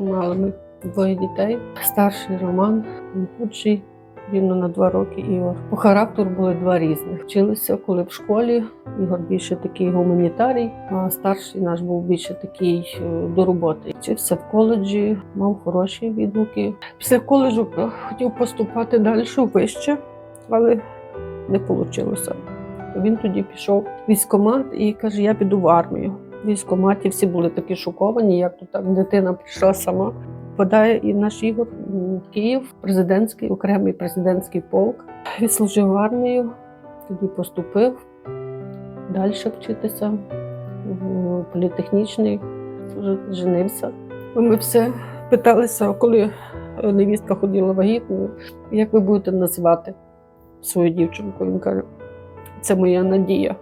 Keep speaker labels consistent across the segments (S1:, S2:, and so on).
S1: Мали ми двоє дітей. Старший Роман, молодший рівно на два роки Ігор. По характеру були два різних. Вчилися, коли в школі. Ігор більше такий гуманітарій, а старший наш був більше такий е, до роботи. Вчився в коледжі, мав хороші відгуки. Після коледжу е, хотів поступати далі вище, але не вийшло. Він тоді пішов військкомат і каже: Я піду в армію. В військкоматі всі були такі шоковані, як то так дитина прийшла сама. Подає і наш Ігор Київ, президентський, окремий президентський полк. Відслужив в армію, тоді поступив далі вчитися політехнічний, женився. Ми все питалися, коли невістка ходила вагітною, як ви будете називати свою дівчинку? Він каже, це моя надія.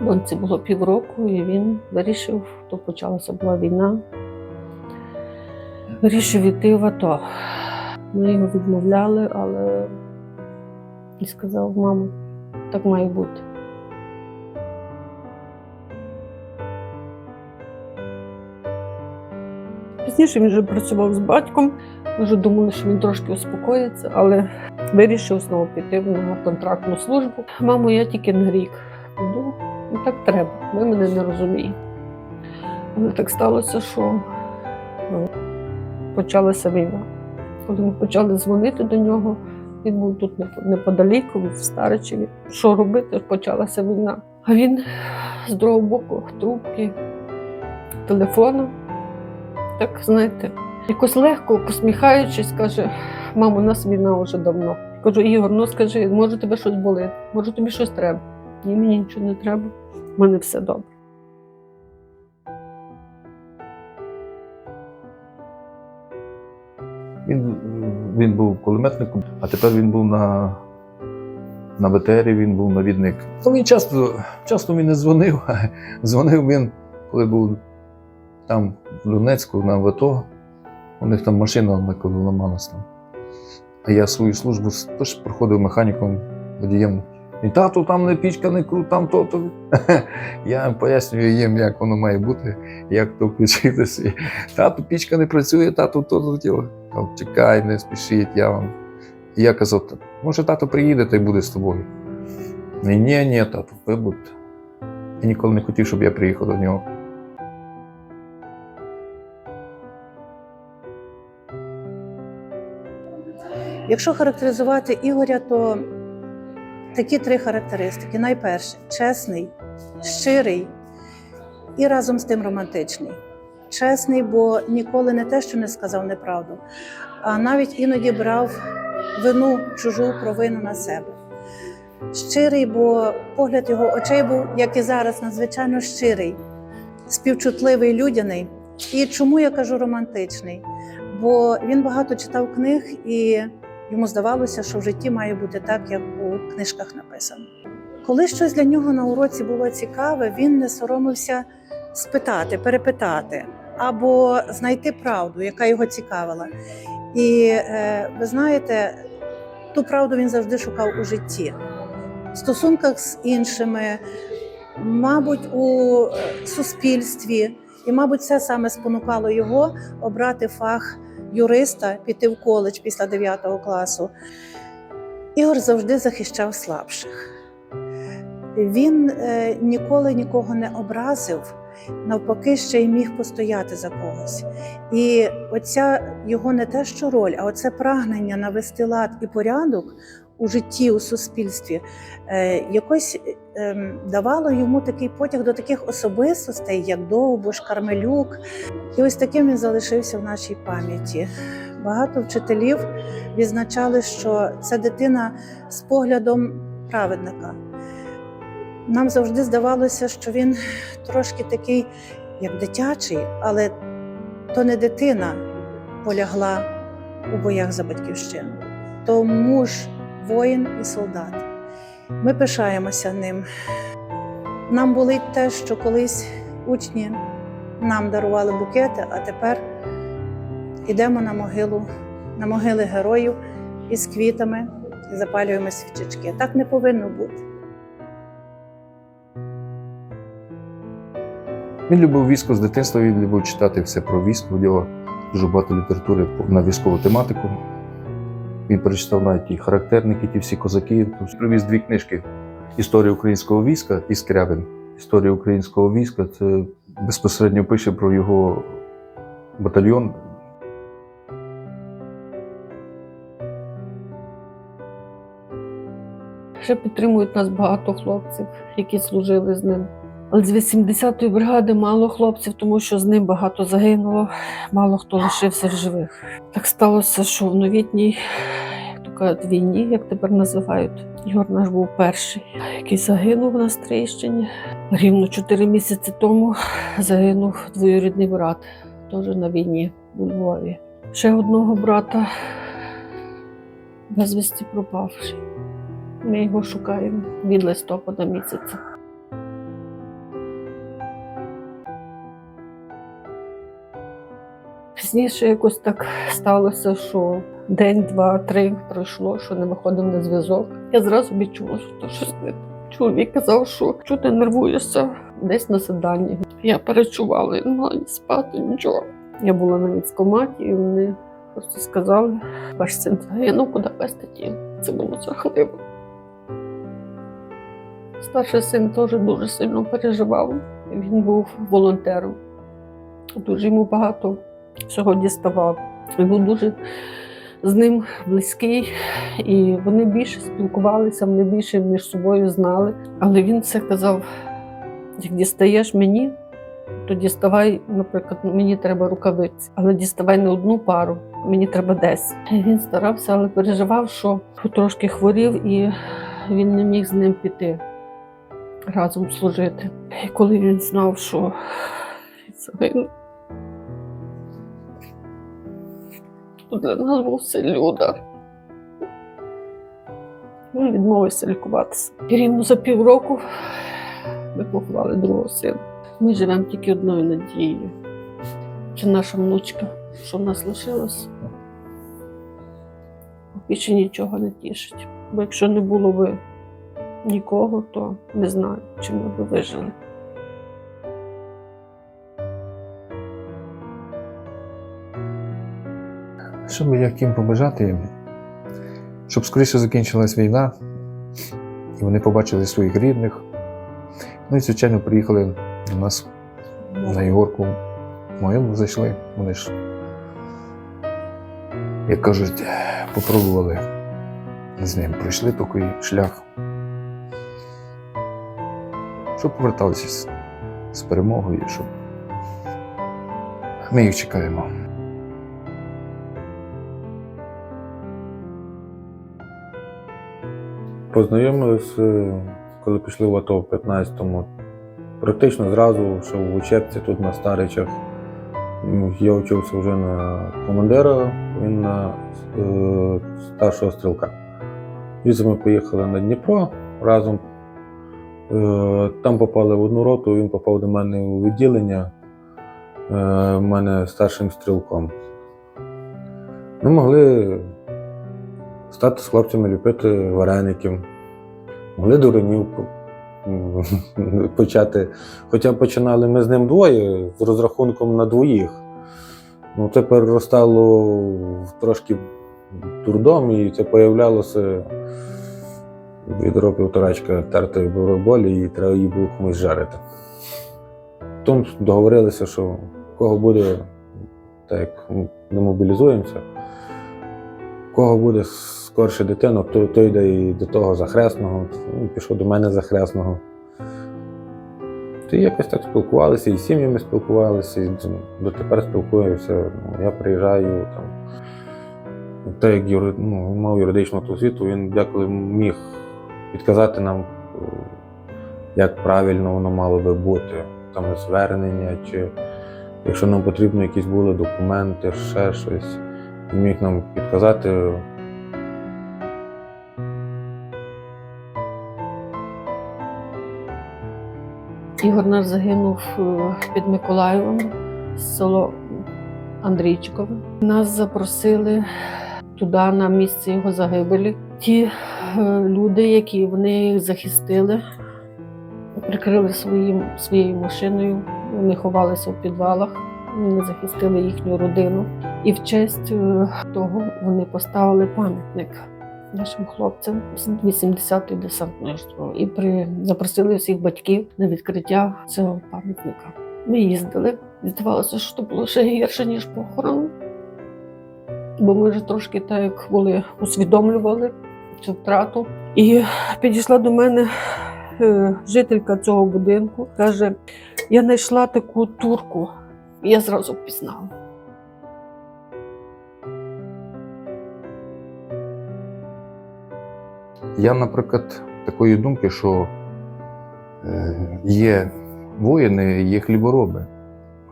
S1: Доньці було півроку, і він вирішив, то почалася була війна. Вирішив іти в АТО. Ми його відмовляли, але і сказав, мамо, так має бути. Пізніше він вже працював з батьком. Ми вже думали, що він трошки успокоїться, але вирішив знову піти на контрактну службу. Мамо, я тільки на рік піду. Ну так треба, ви мене не розумієте. Але так сталося, що ну, почалася війна. Коли ми почали дзвонити до нього, він був тут непо- неподалік, в Старичеві. Що робити? Почалася війна. А він з другого боку трубки телефону, так знаєте, якось легко посміхаючись, каже: мамо, у нас війна вже давно. Кажу, Ігор, ну скажи, може тебе щось болить, може тобі щось треба. Ні, мені нічого не треба, в мене все добре.
S2: Він, він був кулеметником, а тепер він був на, на БТРі, він був навідник. Ну, він часто, часто він не дзвонив, а дзвонив він, коли був там в Донецьку на ВТО. У них там машина на коли ламалась там. А я свою службу теж проходив механіком, водієм. І тату, там не пічка, не крут, там то, то. Я пояснюю їм, як воно має бути, як то включитися. І, Тату, пічка не працює, тату то тіло. Там, чекай, не спішіть, я вам. І я казав, може тато приїде та й буде з тобою. Ні, ні, ні, тату, ви будете. Я ніколи не хотів, щоб я приїхав до нього.
S3: Якщо характеризувати Ігоря, то такі три характеристики: найперше чесний, щирий і разом з тим романтичний. Чесний, бо ніколи не те, що не сказав неправду, а навіть іноді брав вину чужу провину на себе. Щирий, бо погляд його очей був, як і зараз, надзвичайно щирий, співчутливий, людяний. І чому я кажу романтичний? Бо він багато читав книг і Йому здавалося, що в житті має бути так, як книжках написано. Коли щось для нього на уроці було цікаве, він не соромився спитати, перепитати або знайти правду, яка його цікавила. І е, ви знаєте, ту правду він завжди шукав у житті, в стосунках з іншими, мабуть, у суспільстві. І, мабуть, це саме спонукало його обрати фах юриста, піти в коледж після 9 класу. Ігор завжди захищав слабших. Він е, ніколи нікого не образив, навпаки, ще й міг постояти за когось. І оця його не те, що роль, а оце прагнення навести лад і порядок у житті, у суспільстві, е, якось е, давало йому такий потяг до таких особистостей, як Довбуш, Кармелюк. І ось таким він залишився в нашій пам'яті. Багато вчителів відзначали, що це дитина з поглядом праведника. Нам завжди здавалося, що він трошки такий, як дитячий, але то не дитина полягла у боях за батьківщину, то муж, воїн і солдат. Ми пишаємося ним. Нам болить те, що колись учні нам дарували букети, а тепер йдемо на могилу, на могили героїв із квітами і запалюємо свічечки. Так не повинно бути.
S2: Він любив військо з дитинства, він любив читати все про військо. У нього дуже багато літератури на військову тематику. Він прочитав навіть і характерники, ті всі козаки. Тобто Привіз дві книжки Історія українського війська і Скрябин. Історія українського війська це безпосередньо пише про його батальйон.
S1: Ще підтримують нас багато хлопців, які служили з ним. Але з 80-ї бригади мало хлопців, тому що з ним багато загинуло, мало хто лишився в живих. Так сталося, що в новітній, як кажуть, війні, як тепер називають, Ігор наш був перший, який загинув на Стрийщині. Рівно 4 місяці тому загинув двоюрідний брат, теж на війні у Львові. Ще одного брата безвісті пропавший. Ми його шукаємо від листопада місяця. Пізніше якось так сталося, що день, два, три пройшло, що не виходив на зв'язок. Я зразу відчула, що щось не. Чоловік казав, що чого ти нервуєшся десь на заданні. Я перечувала, я не могла ні спати, нічого. Я була на військкоматі, і вони просто сказали, ваш син загинув, куди вести тіло. Це було жахливо. Старший син теж дуже сильно переживав. Він був волонтером. Дуже йому багато всього діставав. Він був дуже з ним близький, і вони більше спілкувалися, вони більше між собою знали. Але він все казав: як дістаєш мені, то діставай, наприклад, мені треба рукавиці, але діставай не одну пару, мені треба десь. Він старався, але переживав, що трошки хворів, і він не міг з ним піти разом служити. І коли він знав, що загинув, то для нас був удар. Він відмовився лікуватися. І рівно за півроку ми поховали другого сина. Ми живемо тільки одною надією. Це наша внучка, що в нас лишилось. Більше нічого не тішить. Бо якщо не було би нікого, то не знаю, чи ми б вижили.
S2: Що би я побажати їм? Щоб скоріше закінчилась війна, і вони побачили своїх рідних. Ну і, звичайно, приїхали до нас на Єгорку. В могилу зайшли. Вони ж, як кажуть, попробували з ним. Пройшли такий шлях. Щоб поверталися з, перемогою, щоб ми їх чекаємо.
S4: Познайомилися, е, коли пішли в АТО в 15-му. Практично зразу, що в учебці тут на Старичах. Я вчився вже на командира, він на е, старшого стрілка. Звідси ми поїхали на Дніпро разом. Е, Там попали в одну роту, він попав до мене у відділення. Е, в мене старшим стрілком. Ми могли стати з хлопцями ліпити вареників, могли дуренів по- почати. Хоча починали ми з ним двоє з розрахунком на двоїх. Ну, це переростало в трошки дурдом, і це появлялося відро півторачка тертої буроболі, і треба її було комусь жарити. Потім договорилися, що кого буде, так як демобілізуємося, в кого буде скорше дитина, то, то йде і до того захресного, ну, пішов до мене захресного. То якось так спілкувалися, і з сім'ями спілкувалися, і дотепер спілкуємося. Ну, я приїжджаю там. Те, як ну, мав юридичну освіту, він деколи міг підказати нам, е, як правильно воно мало би бути, там звернення, чи якщо нам потрібно якісь були документи, ще щось. Він міг нам підказати.
S1: Ігор наш загинув е, під Миколаєвом, село Андрійчикове. Нас запросили туди на місце його загибелі. Ті люди, які вони захистили, прикрили своїм, своєю машиною. Вони ховалися в підвалах, вони захистили їхню родину. І в честь е, того вони поставили пам'ятник нашим хлопцям з 80-ї десантної штурму і при запросили всіх батьків на відкриття цього пам'ятника. Ми їздили. Здавалося, що це було ще гірше, ніж похорон. Бо ми вже трошки так як усвідомлювали цю втрату. І підійшла до мене е, жителька цього будинку, каже: я знайшла таку турку. І я зразу впізнала.
S2: Я, наприклад, такої думки, що е, є воїни, є хлібороби.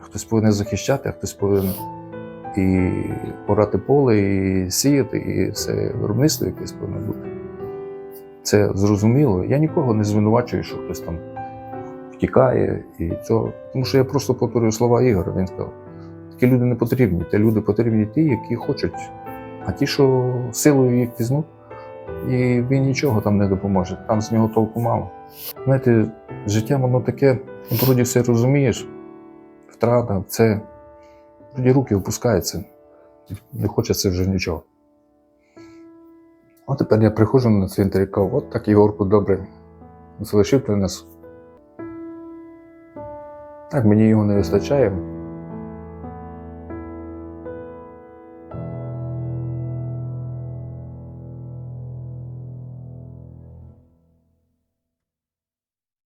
S2: Хтось повинен захищати, а хтось повинен і порати поле, і сіяти, і все виробництво якесь повинно бути. Це зрозуміло. Я нікого не звинувачую, що хтось там втікає і цього. Тому що я просто повторюю слова Ігоря. Він сказав: такі люди не потрібні. Ті люди потрібні ті, які хочуть. А ті, що силою їх візьмуть, і він нічого там не допоможе. Там з нього толку мало. Знаєте, життя воно таке, ну, вроді все розумієш, втрата, це тоді руки опускаються, не хочеться вже нічого. От тепер я приходжу на цвинтар і кажу, от так Ігорку добре залишив принесу. Так, мені його не вистачає.